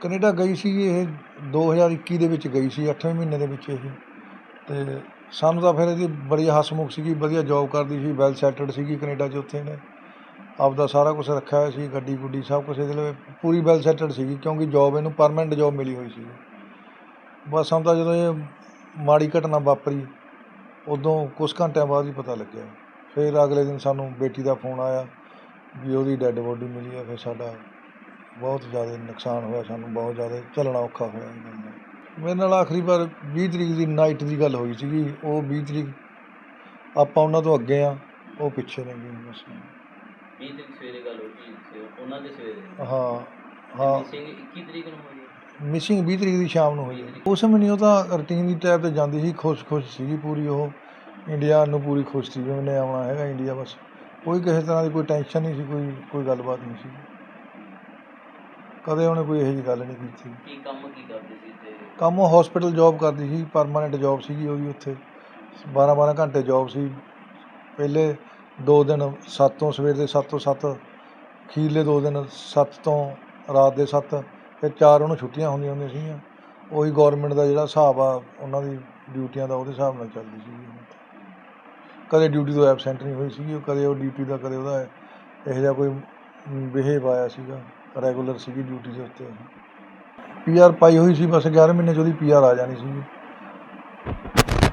Canada ਗਈ ਸੀ ਇਹ 2021 ਦੇ ਵਿੱਚ ਗਈ ਸੀ, ਅੱਠਵੇਂ ਮਹੀਨੇ ਦੇ ਵਿੱਚ ਇਹ। ਅਤੇ ਸਾਨੂੰ ਤਾਂ ਫਿਰ ਇਹਦੀ ਬੜੀ ਹਸਮੁਖ ਸੀਗੀ, ਵਧੀਆ ਜੋਬ ਕਰਦੀ ਸੀ ਵੈੱਲ ਸੈਟਲਡ ਸੀਗੀ ਕਨੇਡਾ 'ਚ ਉੱਥੇ ਨੇ ਆਪਦਾ ਸਾਰਾ ਕੁਛ ਰੱਖਿਆ ਹੋਇਆ ਸੀ, ਗੱਡੀ ਗੁੱਡੀ ਸਭ ਕੁਛ ਇਹਦੇ ਲਈ ਪੂਰੀ ਵੈੱਲ ਸੈਟਲਡ ਸੀਗੀ, ਕਿਉਂਕਿ ਜੋਬ ਇਹਨੂੰ ਪਰਮਾਨੈਂਟ ਜੋਬ ਮਿਲੀ ਹੋਈ ਸੀ ਬਸ ਸਾਨੂੰ ਤਾਂ ਜਦੋਂ ਇਹ ਮਾੜੀ ਘਟਨਾ ਵਾਪਰੀ, ਉਦੋਂ ਕੁਛ ਘੰਟਿਆਂ ਬਾਅਦ ਹੀ ਪਤਾ ਲੱਗਿਆ। ਫਿਰ ਅਗਲੇ ਦਿਨ ਸਾਨੂੰ ਬੇਟੀ ਦਾ ਫੋਨ ਆਇਆ ਵੀ ਉਹਦੀ ਡੈੱਡ ਬੋਡੀ ਮਿਲੀ ਹੈ, ਫਿਰ ਸਾਡਾ ਬਹੁਤ ਜ਼ਿਆਦਾ ਨੁਕਸਾਨ ਹੋਇਆ ਸਾਨੂੰ ਬਹੁਤ ਜ਼ਿਆਦਾ ਝੱਲਣਾ ਔਖਾ ਹੋਇਆ ਇਹ ਗੱਲ ਦਾ ਮੇਰੇ ਨਾਲ ਆਖਰੀ ਵਾਰ 20 ਤਰੀਕ ਦੀ ਨਾਈਟ ਦੀ ਗੱਲ ਹੋਈ ਸੀਗੀ। ਉਹ 20 ਤਰੀਕ ਆਪਾਂ ਉਹਨਾਂ ਤੋਂ ਅੱਗੇ ਆ ਉਹ ਪਿੱਛੇ ਨੇ ਗਏ ਬਸ। 20 ਦਿਨ ਸਵੇਰੇ ਗੱਲ ਹੋ ਗਈ ਸੀ ਉਹਨਾਂ ਦੇ ਸਵੇਰੇ? ਹਾਂ ਹਾਂ। ਸਿੰਘ 21 ਤਰੀਕ ਨੂੰ ਹੋਈ ਹੈ। ਮਿਸਿੰਗ 20 ਤਰੀਕ ਦੀ ਸ਼ਾਮ ਨੂੰ ਹੋਈ ਹੈ। ਉਸ ਸਮੇਂ ਨਹੀਂ ਉਹ ਤਾਂ ਰੂਟੀਨ ਦੀ ਟਾਈਪ ਤੇ ਜਾਂਦੀ ਸੀ ਖੁਸ਼-ਖੁਸ਼ ਸੀਗੀ ਪੂਰੀ ਉਹ। ਇੰਡੀਆ ਨੂੰ ਪੂਰੀ ਖੁਸ਼ ਸੀ ਵੀ ਉਹਨੇ ਆਉਣਾ ਹੈਗਾ ਇੰਡੀਆ ਬਸ। ਕੋਈ ਕਿਸੇ ਤਰ੍ਹਾਂ ਦੀ ਕੋਈ ਟੈਨਸ਼ਨ ਨਹੀਂ ਸੀ ਕੋਈ ਕੋਈ ਗੱਲਬਾਤ ਨਹੀਂ ਸੀ। ਕਦੇ ਉਹਨੇ ਕੋਈ ਇਹੋ ਜਿਹੀ ਗੱਲ ਨਹੀਂ ਕੀਤੀ। ਕੀ ਕੰਮ ਕੀ ਕਰਦੇ ਸੀ ਤੇ? ਕੰਮ ਉਹ ਹਸਪੀਟਲ ਜੌਬ ਕਰਦੀ ਸੀ ਪਰਮਾਨੈਂਟ ਜੌਬ ਸੀਗੀ ਉਹ ਵੀ ਉੱਥੇ। 12 12 ਘੰਟੇ ਜੌਬ ਸੀ। ਪਹਿਲੇ ਦੋ ਦਿਨ 7 ਤੋਂ ਸਵੇਰ ਦੇ 7 ਤੋਂ 7 ਅਖੀਰਲੇ ਦੋ ਦਿਨ 7 ਤੋਂ ਰਾਤ ਦੇ 7 ਫਿਰ ਚਾਰ ਉਹਨੂੰ ਛੁੱਟੀਆਂ ਹੁੰਦੀਆਂ ਹੁੰਦੀਆਂ ਸੀਗੀਆਂ। ਉਹੀ ਗਵਰਨਮੈਂਟ ਦਾ ਜਿਹੜਾ ਹਿਸਾਬ ਆ ਉਹਨਾਂ ਦੀ ਡਿਊਟੀਆਂ ਦਾ ਉਹਦੇ ਹਿਸਾਬ ਨਾਲ ਚੱਲਦੀ ਸੀਗੀ ਕਦੇ ਡਿਊਟੀ ਤੋਂ ਐਬਸੈਂਟ ਨਹੀਂ ਹੋਈ ਉਹ ਕਦੇ ਉਹ ਡਿਊਟੀ ਦਾ ਕਦੇ ਉਹਦਾ ਇਹੋ ਜਿਹਾ ਕੋਈ ਬਿਹੇਵ ਆਇਆ ਸੀਗਾ। ਰੈਗੂਲਰ ਸੀਗੀ ਡਿਊਟੀ ਦੇ ਉੱਤੇ। ਪੀਆਰ ਪਾਈ ਹੋਈ ਸੀ ਬਸ 11 ਮਹੀਨੇ 'ਚ ਉਹਦੀ ਪੀਆਰ ਆ ਜਾਣੀ ਸੀਗੀ।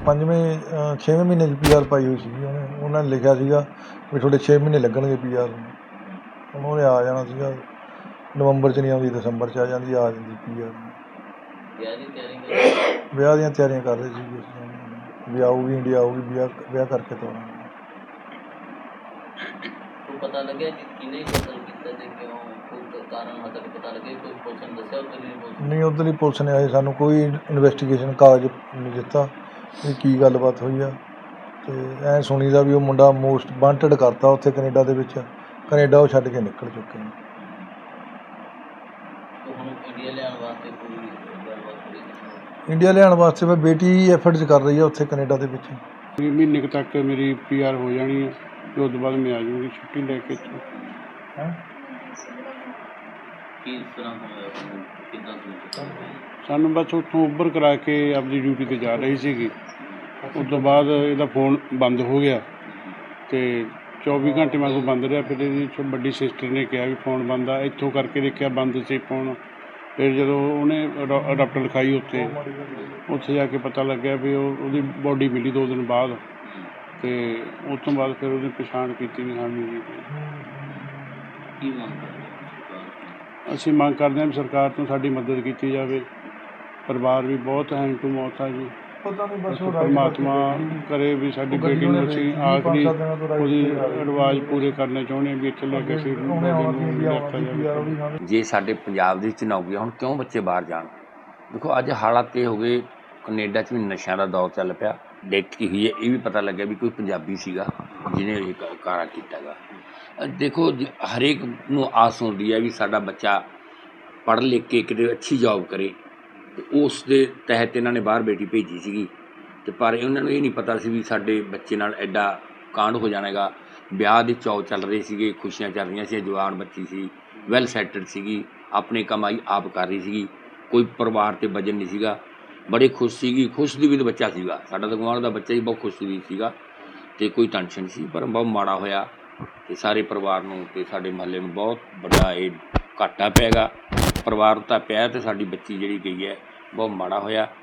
ਪੰਜਵੇਂ ਛੇਵੇਂ ਮਹੀਨੇ 'ਚ ਪੀਆਰ ਪਾਈ ਹੋਈ ਸੀਗੀ ਉਹਨੇ। ਉਹਨਾਂ ਨੇ ਲਿਖਿਆ ਸੀਗਾ ਵੀ ਤੁਹਾਡੇ 6 ਮਹੀਨੇ ਲੱਗਣਗੇ ਪੀਆਰ ਨੂੰ। ਉਹਨੇ ਆ ਜਾਣਾ ਸੀਗਾ। ਨਵੰਬਰ 'ਚ ਨਹੀਂ ਆਉਂਦੀ ਦਸੰਬਰ 'ਚ ਆ ਜਾਂਦੀ ਆ ਜਾਂਦੀ ਪੀਆਰ ਵਿਆਹ ਦੀਆਂ ਤਿਆਰੀਆਂ ਕਰ ਰਹੇ ਸੀਗੇ ਅਸੀਂ। ਵੀ ਆਊਗੀ ਇੰਡੀਆ ਆਊਗੀ ਵਿਆਹ ਵਿਆਹ ਕਰਕੇ ਤੋਰਾਂਗੇ ਕੋਈ ਪਤਾ ਲੱਗਿਆ ਕਿ ਕਿਨੇ ਕਤਲ ਕੀਤਾ ਤੇ ਕਿਉਂ ਕੋਈ ਕਾਰਨ ਤੱਕ ਪਤਾ ਲੱਗਿਆ? ਕੋਈ ਪੁਲਿਸ ਨੇ ਦੱਸਿਆ ਉੱਧਰ ਦੀ ਪੁਲਿਸ ਨਹੀਂ ਉੱਧਰ ਹੀ ਪੁਲਿਸ ਨੇ ਆਏ ਸਾਨੂੰ ਕੋਈ ਇਨਵੈਸਟੀਗੇਸ਼ਨ ਕਾਗਜ਼ ਨਹੀਂ ਦਿੱਤਾ ਵੀ ਕੀ ਗੱਲਬਾਤ ਹੋਈ ਆ। ਤੇ ਐ ਸੁਣੀਦਾ ਵੀ ਉਹ ਮੁੰਡਾ ਮੋਸਟ ਵਾਂਟਡ ਕਰਤਾ ਉੱਥੇ ਕੈਨੇਡਾ ਦੇ ਵਿੱਚ। ਕੈਨੇਡਾ ਉਹ ਛੱਡ ਕੇ ਨਿਕਲ ਚੁੱਕੇ ਨੇ। ਤੋਂ ਹੁਣ ਇੰਡੀਆ ਲਿਆਉਣ ਵਾਸਤੇ ਕੋਈ ਗੱਲਬਾਤ ਹੋਈ ਨਹੀਂ। ਇੰਡੀਆ ਲਿਆਉਣ ਵਾਸਤੇ ਮੈਂ ਬੇਟੀ ਐਫਰਟਸ ਕਰ ਰਹੀ ਆ ਉੱਥੇ ਕੈਨੇਡਾ ਦੇ ਵਿੱਚ। ਵੀ ਮਹੀਨੇ ਕੁ ਤੱਕ ਮੇਰੀ ਪੀਆਰ ਹੋ ਜਾਣੀ ਹੈ ਤੇ ਉਸ ਤੋਂ ਬਾਅਦ ਮੈਂ ਆ ਜਾਊਂਗੀ ਛੁੱਟੀ ਲੈ ਕੇ ਇੱਥੋਂ। ਕੀ ਤਰ੍ਹਾਂ ਹੋਇਆ ਉਹਨੂੰ ਕਿੱਦਾਂ ਤੁਸੀਂ ਸਾਨੂੰ ਬਸ ਉੱਥੋਂ ਉੱਭਰ ਕਰਾ ਕੇ ਆਪਦੀ ਡਿਊਟੀ ਤੇ ਜਾ ਰਹੀ ਸੀਗੀ। ਉਸ ਤੋਂ ਬਾਅਦ ਇਹਦਾ ਫੋਨ ਬੰਦ ਹੋ ਗਿਆ ਤੇ 24 ਘੰਟੇ ਮੈਂ ਕੋਲ ਬੰਦ ਰਿਹਾ। ਫਿਰ ਇਹਦੀ ਛੋ- ਵੱਡੀ ਸਿਸਟਰ ਨੇ ਕਿਹਾ ਵੀ ਫੋਨ ਬੰਦ ਆ। ਇੱਥੋਂ ਕਰਕੇ ਦੇਖਿਆ ਬੰਦ ਸੀ ਫੋਨ ਫਿਰ ਜਦੋਂ ਉਹਨੇ ਅਡਾਪਟਰ ਲਿਖਾਈ ਉੱਥੇ ਉੱਥੇ ਜਾ ਕੇ ਪਤਾ ਲੱਗਿਆ ਵੀ ਉਹ ਉਹਦੀ ਬੋਡੀ ਮਿਲੀ ਦੋ ਦਿਨ ਬਾਅਦ। ਤੇ ਉਸ ਤੋਂ ਬਾਅਦ ਫਿਰ ਉਹਨੇ ਪਛਾਣ ਕੀਤੀ ਵੀ ਹਾਂ ਮੇਰੀ ਕੀ ਮੰਗ? ਅਸੀਂ ਮੰਗ ਕਰਦੇ ਹਾਂ ਵੀ ਸਰਕਾਰ ਤੋਂ ਸਾਡੀ ਮਦਦ ਕੀਤੀ ਜਾਵੇ। ਪਰਿਵਾਰ ਵੀ ਬਹੁਤ ਹੈਂਡ ਟੂ ਮੌਤ ਆ ਜੀ। ਪਤਾ ਨਹੀਂ ਬਸ ਪਰਮਾਤਮਾ ਕਰੇ ਵੀ ਸਾਡੀ ਬੇਟੀ ਨੂੰ ਅਸੀਂ ਆਖਰੀ ਉਹਦੀ। ਰਿਵਾਜ ਪੂਰੇ ਕਰਨੇ ਚਾਹੁੰਦੇ ਹਾਂ ਵੀ ਇੱਥੇ ਲੈ ਕੇ ਅਸੀਂ ਜੇ ਸਾਡੇ ਪੰਜਾਬ ਦੇ ਵਿੱਚ ਨਾ ਹੁਣ ਕਿਉਂ ਬੱਚੇ ਬਾਹਰ ਜਾਣ? ਦੇਖੋ ਅੱਜ ਹਾਲਾਤ ਇਹ ਹੋ ਗਏ ਕੈਨੇਡਾ 'ਚ ਵੀ ਨਸ਼ਿਆਂ ਦਾ ਦੌਰ ਚੱਲ ਪਿਆ। ਡੈਥ ਕੀ ਹੋਈ ਹੈ, ਇਹ ਵੀ ਪਤਾ ਲੱਗਿਆ ਵੀ ਕੋਈ ਪੰਜਾਬੀ ਸੀਗਾ, ਜਿਹਨੇ ਇਹ ਕ- ਕਾਰਾ ਕੀਤਾ ਗਾ ਦੇਖੋ, ਜ- ਹਰੇਕ ਨੂੰ ਆਸ ਹੁੰਦੀ ਹੈ ਵੀ ਸਾਡਾ ਬੱਚਾ ਪੜ੍ਹ ਲਿਖ ਕੇ ਕਿਤੇ ਅੱਛੀ ਜੌਬ ਕਰੇ। ਤੇ ਉਸ ਦੇ ਤਹਿਤ ਇਹਨਾਂ ਨੇ ਬਾਹਰ ਬੇਟੀ ਭੇਜੀ ਸੀਗੀ। ਤੇ ਪਰ ਉਹਨਾਂ ਨੂੰ ਇਹ ਨਹੀਂ ਪਤਾ ਸੀ ਵੀ ਸਾਡੇ ਬੱਚੇ ਨਾਲ ਐਡਾ ਕਾਂਡ ਹੋ ਜਾਣਾ ਹੈਗਾ ਵਿਆਹ ਦੇ ਚੌ ਚੱਲ ਰਹੇ ਸੀਗੇ, ਖੁਸ਼ੀਆਂ ਚੱਲ ਰਹੀਆਂ ਸੀ, ਜਵਾਨ ਬੱਚੀ ਸੀ ਵੈਲ ਸੈਟਲਡ ਸੀਗੀ, ਆਪਣੇ ਕਮਾਈ ਆਪ ਕਰ ਰਹੀ ਸੀਗੀ। ਕੋਈ ਪਰਿਵਾਰ ਤੇ ਵਜਨ ਨਹੀਂ ਸੀਗਾ। ਬੜੇ ਖੁਸ਼ ਸੀਗੀ, ਖੁਸ਼ ਦੀ ਵੀ ਤਾਂ ਬੱਚਾ ਸੀਗਾ। ਸਾਡਾ ਤਾਂ ਗੁਆਂਢ ਦਾ ਬੱਚਾ ਹੀ ਬਹੁਤ ਖੁਸ਼ ਵੀ ਸੀਗਾ ਤੇ ਕੋਈ ਟੈਨਸ਼ਨ ਸੀ, ਪਰ ਬਹੁਤ ਮਾੜਾ ਹੋਇਆ ਤੇ ਸਾਰੇ ਪਰਿਵਾਰ ਨੂੰ ਤੇ ਸਾਡੇ ਮਹੱਲੇ ਨੂੰ ਬਹੁਤ ਵੱਡਾ ਇਹ ਘਾਟਾ ਪੈਗਾ ਪਰਿਵਾਰ ਤਾਂ ਪਿਆ ਤੇ ਸਾਡੀ ਬੱਚੀ ਜਿਹੜੀ ਗਈ ਹੈ, ਬਹੁਤ ਮਾੜਾ ਹੋਇਆ।